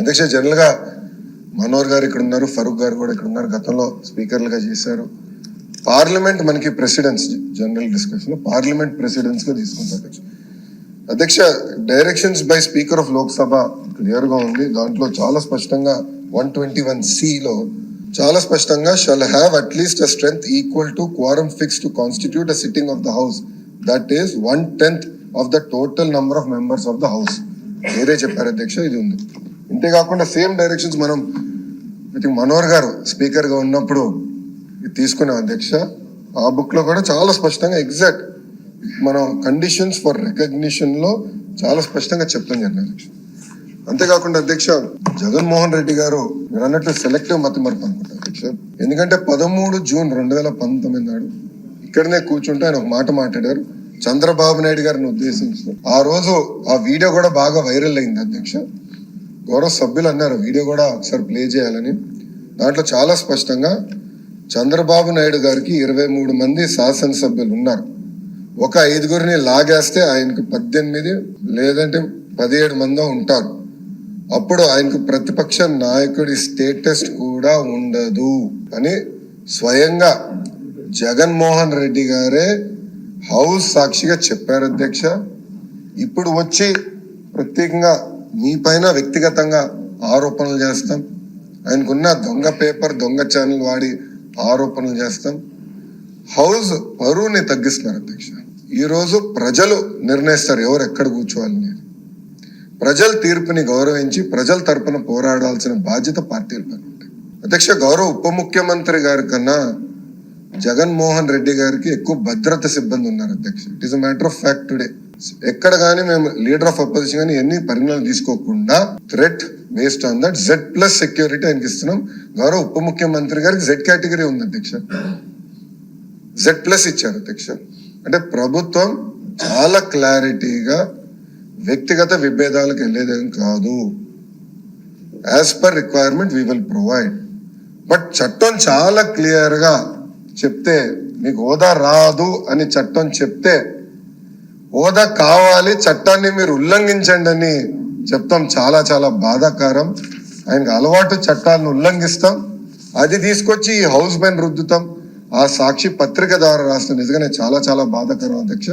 అధ్యక్ష జనరల్గా మనోహర్ గారు ఇక్కడ ఉన్నారు ఫరూక్ గారు కూడా ఇక్కడ ఉన్నారు గతంలో స్పీకర్లుగా చేశారు. పార్లమెంట్ మనకి ప్రెసిడెన్స్ జనరల్ డిస్కషన్ పార్లమెంట్ ప్రెసిడెన్స్గా తీసుకుంటారు అధ్యక్ష. అధ్యక్ష directions by speaker of Lok Sabha క్లియర్గా ఉంది. దాంట్లో చాలా స్పష్టంగా వన్ ట్వంటీ వన్ సిలో చాలా స్పష్టంగా shall have at least a strength equal to quorum fix to constitute a sitting of the house. That is one tenth of the total number of members of the house. వేరే చెప్పారు అధ్యక్ష ఇది ఉంది. అంతేకాకుండా same directions మనం I think Manohar గారు స్పీకర్గా ఉన్నప్పుడు ఇది తీసుకున్నాం అధ్యక్ష ఆ బుక్లో కూడా చాలా స్పష్టంగా ఎగ్జాక్ట్ మనం కండిషన్స్ ఫర్ రికగ్నిషన్లో చాలా స్పష్టంగా చెప్తాం జరిగిన అధ్యక్ష అంతేకాకుండా అధ్యక్ష జగన్మోహన్ రెడ్డి గారు మీరు అన్నట్లు సెలెక్టివ్ మతం మరపు అనుకుంటారు అధ్యక్ష. ఎందుకంటే పదమూడు జూన్ రెండు వేల పంతొమ్మిది నాడు ఇక్కడనే కూర్చుంటే ఆయన ఒక మాట మాట్లాడారు. చంద్రబాబు నాయుడు గారిని ఉద్దేశించి. ఆ రోజు ఆ వీడియో కూడా బాగా వైరల్ అయింది అధ్యక్ష. గౌరవ సభ్యులు అన్నారు వీడియో కూడా ఒకసారి ప్లే చేయాలని. దాంట్లో చాలా స్పష్టంగా చంద్రబాబు నాయుడు గారికి ఇరవై మూడు మంది శాసనసభ్యులు ఉన్నారు. ఒక ఐదుగురిని లాగేస్తే ఆయనకు పద్దెనిమిది లేదంటే పదిహేడు మందో ఉంటారు. అప్పుడు ఆయనకు ప్రతిపక్ష నాయకుడి స్టేటస్ కూడా ఉండదు అని స్వయంగా జగన్మోహన్ రెడ్డి గారే హౌస్ సాక్షిగా చెప్పారు అధ్యక్ష. ఇప్పుడు వచ్చి ప్రత్యేకంగా మీ పైన వ్యక్తిగతంగా ఆరోపణలు చేస్తాం. ఆయనకున్న దొంగ పేపర్ దొంగ ఛానల్ వాడి ఆరోపణలు చేస్తాం. హౌస్ పరువుని తగ్గిస్తున్నారు అధ్యక్ష. ఈరోజు ప్రజలు నిర్ణయిస్తారు ఎవరు ఎక్కడ కూర్చోవాలని. ప్రజల తీర్పుని గౌరవించి ప్రజల తరపున పోరాడాల్సిన బాధ్యత పార్టీల పైన ఉంటాయి అధ్యక్ష గౌరవ ఉప ముఖ్యమంత్రి గారి కన్నా జగన్మోహన్ రెడ్డి గారికి ఎక్కువ భద్రత సిబ్బంది ఉన్నారు అధ్యక్ష. It is matter of fact today ఎక్కడ కానీ మేము లీడర్ ఆఫ్ అపోజిషన్ కానీ ఎన్ని పరిణామాలు తీసుకోకుండా threat based on that Z plus security ఆయనకి ఇస్తున్నాం. గౌరవ ఉప ముఖ్యమంత్రి గారికి జెడ్ కేటగిరీ ఉంది అధ్యక్ష. జెడ్ ప్లస్ ఇచ్చారు అధ్యక్ష. అంటే ప్రభుత్వం చాలా క్లారిటీగా వ్యక్తిగత విభేదాలకు వెళ్ళేదేం కాదు. As per requirement we will provide but చట్టం చాలా క్లియర్గా చెప్తే మీకు హోదా రాదు అని చట్టం చెప్తే హోదా కావాలి చట్టాన్ని మీరు ఉల్లంఘించండి అని చెప్తాం. చాలా చాలా బాధాకరం. ఆయనకు అలవాటు చట్టాలను ఉల్లంఘిస్తాం. అది తీసుకొచ్చి ఈ హౌస్ పైన రుద్దుతాం. ఆ సాక్షి పత్రిక ద్వారా రాసిన నిజంగానే చాలా చాలా బాధాకరం అధ్యక్ష.